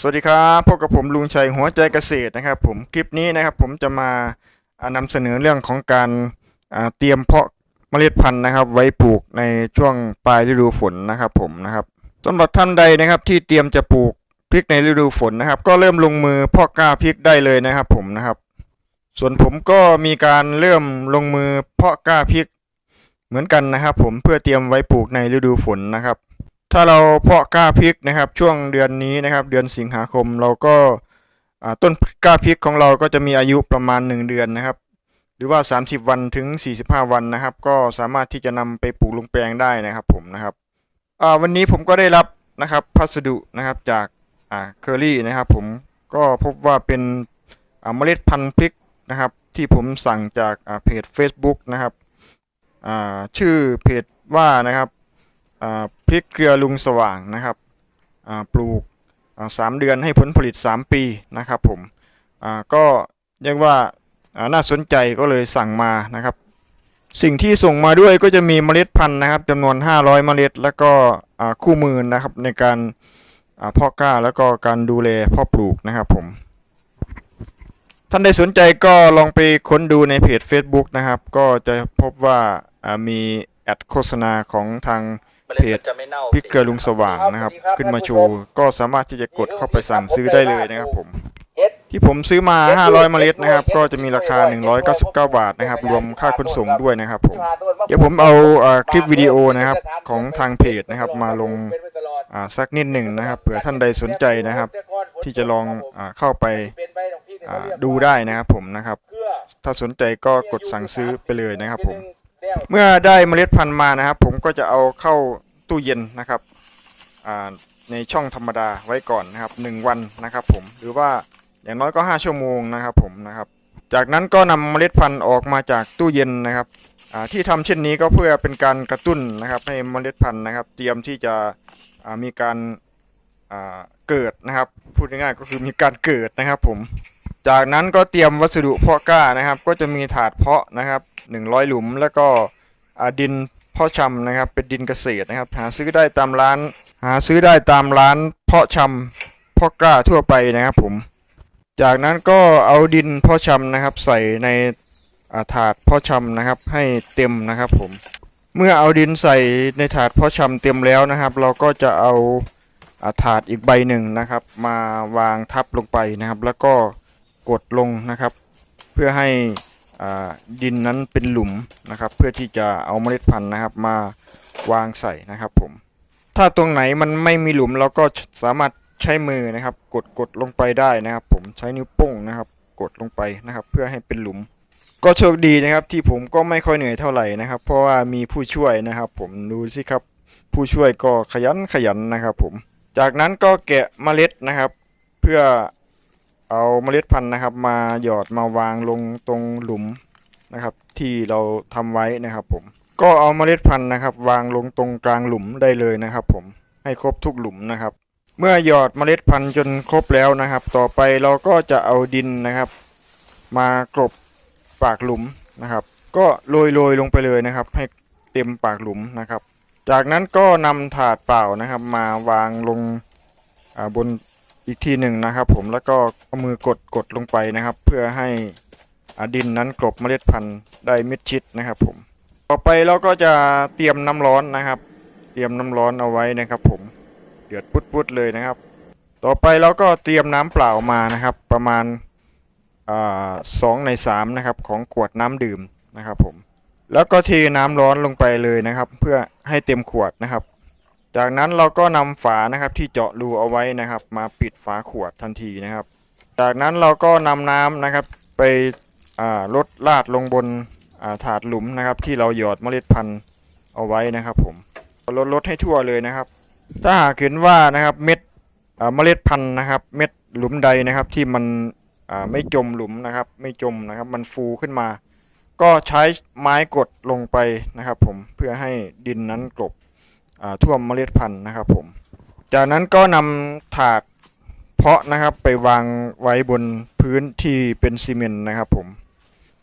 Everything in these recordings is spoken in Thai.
สวัสดีครับพบกับผมลุงชัยหัวใจเกษตรนะครับ ผมคลิปนี้นะครับ ผมจะมาอ่านำเสนอเรื่องของการเตรียมเพาะเมล็ดพันธุ์นะครับ ไว้ปลูกในช่วงปลายฤดูฝนนะครับ ผมนะครับสำหรับท่านใดนะครับ ที่เตรียมจะปลูกพริกในฤดูฝนนะครับ ก็เริ่มลงมือเพาะกล้าพริกได้เลยนะครับ ผมนะครับ ส่วนผมก็มีการเริ่มลงมือเพาะกล้าพริกเหมือนกันนะครับ ผมเพื่อเตรียมไว้ปลูกในฤดูฝนนะครับ ถ้าเราเพาะกล้าพริกนะครับช่วงเดือนนี้นะครับ เดือนสิงหาคมเราก็ต้นกล้าพริกของเราก็จะมีอายุประมาณ 1 เดือนนะครับ หรือว่า 30 วันถึง 45 วันนะครับ ก็สามารถที่จะนำไปปลูกลงแปลงได้นะครับผมนะครับวันนี้ผมก็ได้รับนะครับพัสดุนะครับจากเคอรี่นะครับ ผมก็พบว่าเป็นเมล็ดพันธุ์พริกนะครับ ที่ผมสั่งจากเพจ Facebook นะครับชื่อเพจว่านะครับ พริกเกลือลุงสว่างนะครับปลูกสามเดือนให้ผลผลิต 3 ปีนะครับผมก็เรียกว่าน่าสนใจก็เลยสั่งมานะครับ สิ่งที่ส่งมาด้วยก็จะมีเมล็ดพันธุ์นะครับจำนวน 500 เมล็ด แล้วก็คู่มือนะครับในการอ่าเพาะกล้าแล้วก็การดูแลพ่อปลูกนะครับผมท่านใดสนใจก็ลองไปค้นดูในเพจ Facebook นะครับ ก็จะพบว่ามีแอดโฆษณาของทาง เพจจะไม่เน่าพริกเกลือลุงสว่างนะครับ ขึ้นมาโชว์ก็สามารถที่จะกดเข้าไปสั่งซื้อได้เลยนะครับผมเฮ็ดที่ผมซื้อมา 500 เมล็ดนะครับ ก็จะมีราคา 199 บาทนะครับ รวมค่าขนส่งด้วยนะครับผม เดี๋ยวผมเอาเอ่อคลิปวิดีโอนะครับของทางเพจนะครับ มาลงอ่าสักนิดหนึ่งนะครับเผื่อท่านใดสนใจนะครับ ที่จะลองอ่าเข้าไปอ่าดูได้นะครับผมนะครับ ถ้าสนใจก็กดสั่งซื้อไปเลยนะครับผม เมื่อได้เมล็ดพันธุ์มานะครับ ผมก็จะเอาเข้าตู้เย็นนะครับในช่องธรรมดาไว้ก่อนนะครับหนึ่งวันนะครับ ผมหรือว่าอย่างน้อยก็ 5 ชั่วโมงนะครับ ผมนะครับ จากนั้นก็นำเมล็ดพันธุ์ออกมาจากตู้เย็นนะครับที่ทำเช่นนี้ก็เพื่อเป็นการกระตุ้นนะครับ ให้เมล็ดพันธุ์นะครับ เตรียมที่จะมีการเกิดนะครับ พูดง่ายๆก็คือมีการเกิดนะครับ ผม จากนั้นก็เตรียมวัสดุเพาะกล้านะครับ ก็จะมีถาดเพาะนะครับ 100 หลุม แล้วก็ดินเพาะชำนะครับ เป็นดินเกษตรนะครับ หาซื้อได้ตามร้าน หาซื้อได้ตามร้านเพาะชำเพาะกล้าทั่วไปนะครับผม จากนั้นก็เอาดินเพาะชำนะครับ ใส่ในถาดเพาะชำนะครับ ให้เต็มนะครับผม เมื่อเอาดินใส่ในถาดเพาะชำเต็มแล้วนะครับ เราก็จะเอาถาดอีกใบหนึ่งนะครับ มาวางทับลงไปนะครับ แล้วก็กดลงนะครับ เพื่อให้ ดินนั้นเป็นหลุมนะครับ เพื่อที่จะเอาเมล็ดพันธุ์นะครับ มาวางใส่นะครับผม ถ้าตรงไหนมันไม่มีหลุมเราก็สามารถใช้มือนะครับ กดกดลงไปได้นะครับ ผมใช้นิ้วโป้งนะครับ กดลงไปนะครับ เพื่อให้เป็นหลุม ก็โชคดีนะครับ ที่ผมก็ไม่ค่อยเหนื่อยเท่าไหร่นะครับ เพราะว่ามีผู้ช่วยนะครับ ผมดูสิครับ ผู้ช่วยก็ขยันขยันนะครับ ผม จากนั้นก็แกะเมล็ดนะครับ เพื่อ เอาเมล็ดพันธุ์นะครับ มาหยอดมาวางลงตรงหลุมนะครับ ที่เราทำไว้นะครับ ผม ก็เอาเมล็ดพันธุ์นะครับ วางลงตรงกลางหลุมได้เลยนะครับ ผมให้ครบทุกหลุมนะครับ เมื่อหยอดเมล็ดพันธุ์จนครบแล้วนะครับ ต่อไปเราก็จะเอาดินนะครับ มากรบปากหลุมนะครับ ก็โรยโรยๆลงไปเลยนะครับ ให้เต็มปากหลุมนะครับ จากนั้นก็นำถาดเปล่านะครับ มาวางลงบน อีกทีหนึ่งนะครับ ผมแล้วก็เอามือกดกดลงไปนะครับ เพื่อให้อาดินนั้นกลบเมล็ดพันธุ์ได้มิดชิดนะครับ ผม ต่อไปเราก็จะเตรียมน้ำร้อนนะครับ เตรียมน้ำร้อนเอาไว้นะครับ ผมเดือดปุดๆเลยนะครับ ต่อไปเราก็เตรียมน้ำเปล่ามานะครับ ประมาณสองในสามนะครับของขวดน้ำดื่มนะครับ ผม แล้วก็เทน้ำร้อนลงไปเลยนะครับ เพื่อให้เต็มขวดนะครับ จากนั้นเราก็นำฝานะครับที่เจาะรูเอาไว้นะครับ มาปิดฝาขวดทันทีนะครับ จากนั้นเราก็นำน้ำนะครับไปลดลาดลงบนาถาดหลุมนะครับ ที่เราหยอดเมล็ดพันธุ์เอาไว้นะครับ ผมลดลดให้ทั่วเลยนะครับ ถ้าหากเห็นว่านะครับเม็ดเมล็ดพันธุ์นะครับ เม็ดหลุมใดนะครับที่มันไม่จมหลุมนะครับ ไม่จมนะครับ มันฟูขึ้นมา ก็ใช้ไม้กดลงไปนะครับ ผมเพื่อให้ดินนั้นกลบ ท่วมเมล็ดพันธุ์นะครับผมจากนั้นก็นำถาดเพาะนะครับไปวางไว้บนพื้นที่เป็นซีเมนต์นะครับผม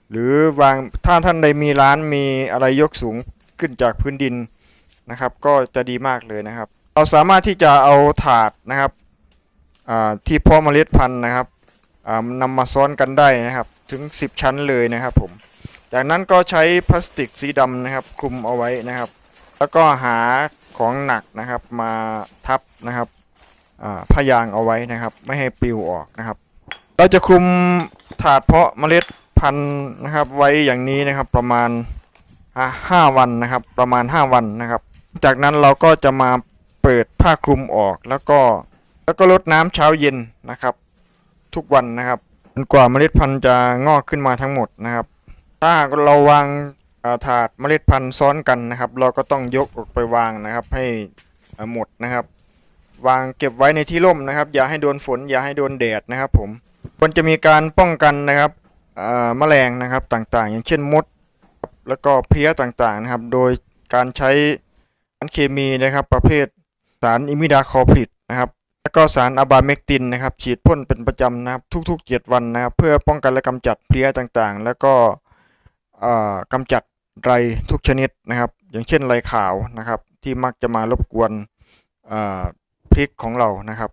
หรือวางถ้าท่านใดมีร้านมีอะไรยกสูงขึ้นจากพื้นดินนะครับ ก็จะดีมากเลยนะครับ เราสามารถที่จะเอาถาดนะครับที่เพาะเมล็ดพันธุ์นะครับนำมาซ้อนกันได้นะครับ ถึง 10 ชั้นเลยนะครับผมจากนั้นก็ใช้พลาสติกสีดำนะครับ คลุมเอาไว้นะครับ แล้วก็หา ของหนักนะครับมาทับนะครับผ้ายางเอาไว้นะครับ ไม่ให้ปลิวออกนะครับ เราจะคลุมถาดเพาะเมล็ดพันธุ์นะครับไว้อย่างนี้นะครับประมาณห้าวันนะครับ ประมาณ 5 วันนะครับ จากนั้นเราก็จะมาเปิดผ้าคลุมออกแล้วก็แล้วก็ลดน้ำเช้าเย็นนะครับ ทุกวันนะครับจนกว่าเมล็ดพันธุ์จะงอกขึ้นมาทั้งหมดนะครับ ถ้ากเราวาง ถาดเมล็ดพันธุ์ซ้อนกันนะครับ เราก็ต้องยกออกไปวางนะครับ ให้หมดนะครับ วางเก็บไว้ในที่ร่มนะครับ อย่าให้โดนฝน อย่าให้โดนแดดนะครับ ผมควรจะมีการป้องกันนะครับแมลงนะครับต่างๆ อย่างเช่นมด แล้วก็เพลี้ยต่างๆนะครับ โดยการใช้สารเคมีนะครับ ประเภทสารอิมิดาคอพิดนะครับ แล้วก็สารอะบาเมกตินนะครับ ฉีดพ่นเป็นประจำนะครับ ทุกๆ 7 วันนะครับ เพื่อป้องกันและกำจัดเพลี้ยต่างๆ แล้วก็เอ่อกำจัด ไรทุกชนิดนะครับ อย่างเช่นไรขาวนะครับ ที่มักจะมารบกวนพริกของเรานะครับ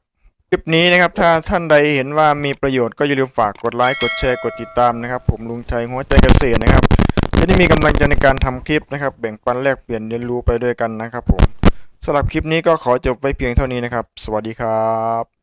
คลิปนี้นะครับถ้าท่านใดเห็นว่ามีประโยชน์ก็อย่าลืมฝากกดไลค์กดแชร์กดติดตามนะครับ ผมลุงชัยหัวใจเกษตรนะครับจะได้มีกำลังใจในการทำคลิปนะครับ แบ่งปันแลกเปลี่ยนเรียนรู้ไปด้วยกันนะครับผมสำหรับคลิปนี้ก็ขอจบไว้เพียงเท่านี้นะครับ สวัสดีครับ